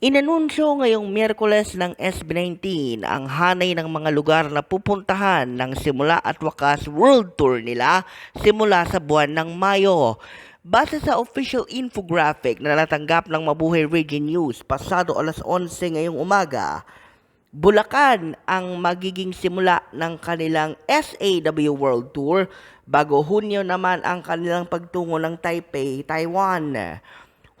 Inanunsyo ngayong Miyerkules ng SB19 ang hanay ng mga lugar na pupuntahan ng simula at wakas world tour nila simula sa buwan ng Mayo. Base sa official infographic na natanggap ng Mabuhay Radio News pasado alas 11 ngayong umaga, Bulacan ang magiging simula ng kanilang SAW World Tour bago Hunyo naman ang kanilang pagtungo ng Taipei, Taiwan.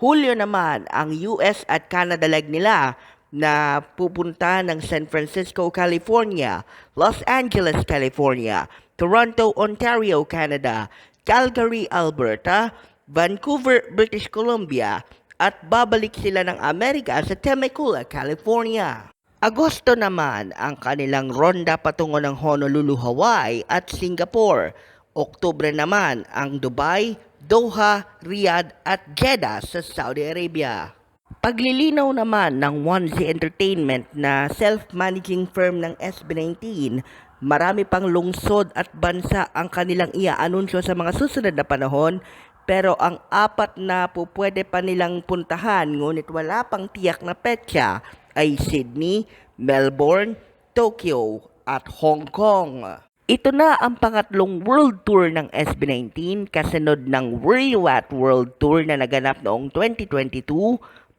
Hulyo naman ang US at Canada leg nila na pupunta ng San Francisco, California, Los Angeles, California, Toronto, Ontario, Canada, Calgary, Alberta, Vancouver, British Columbia, at babalik sila ng Amerika sa Temecula, California. Agosto naman ang kanilang ronda patungo ng Honolulu, Hawaii at Singapore. Oktubre naman ang Dubai, Doha, Riyadh at Jeddah sa Saudi Arabia. Paglilinaw naman ng Onesie Entertainment na self-managing firm ng SB19, marami pang lungsod at bansa ang kanilang iaanunsyo sa mga susunod na panahon pero ang apat na po pa nilang puntahan ngunit wala pang tiyak na petsa ay Sydney, Melbourne, Tokyo at Hong Kong. Ito na ang pangatlong world tour ng SB19 kasunod ng At World Tour na naganap noong 2022,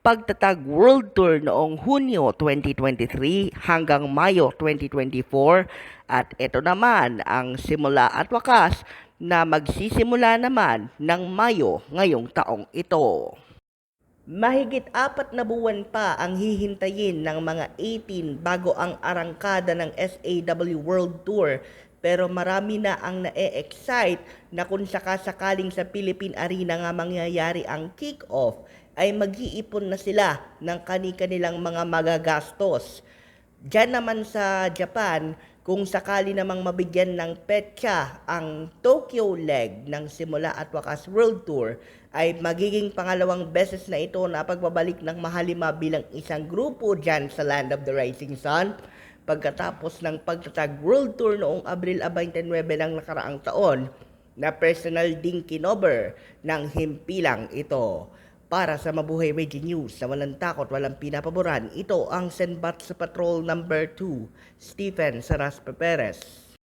pagtatag World Tour noong Hunyo 2023 hanggang Mayo 2024 at ito naman ang simula at wakas na magsisimula naman ng Mayo ngayong taong ito. Mahigit apat na buwan pa ang hihintayin ng mga 18 bago ang arangkada ng SAW World Tour pero marami na ang na-excite na kung sakasakaling sa Philippine Arena nga mangyayari ang kick-off ay mag-iipon na sila ng kani-kanilang mga magagastos. Diyan naman sa Japan, kung sakali namang mabigyan ng petsa ang Tokyo leg ng Simula at Wakas World Tour, ay magiging pangalawang beses na ito na pagbabalik ng Mahalima bilang isang grupo dyan sa Land of the Rising Sun pagkatapos ng pagtatag World Tour noong Abril 29 ng nakaraang taon na personal ding kinover ng himpilang ito. Para sa Mabuhay Radio News na walang takot, walang pinapaboran, ito ang Senbat sa Patrol number 2, Stephen Saraspe Perez.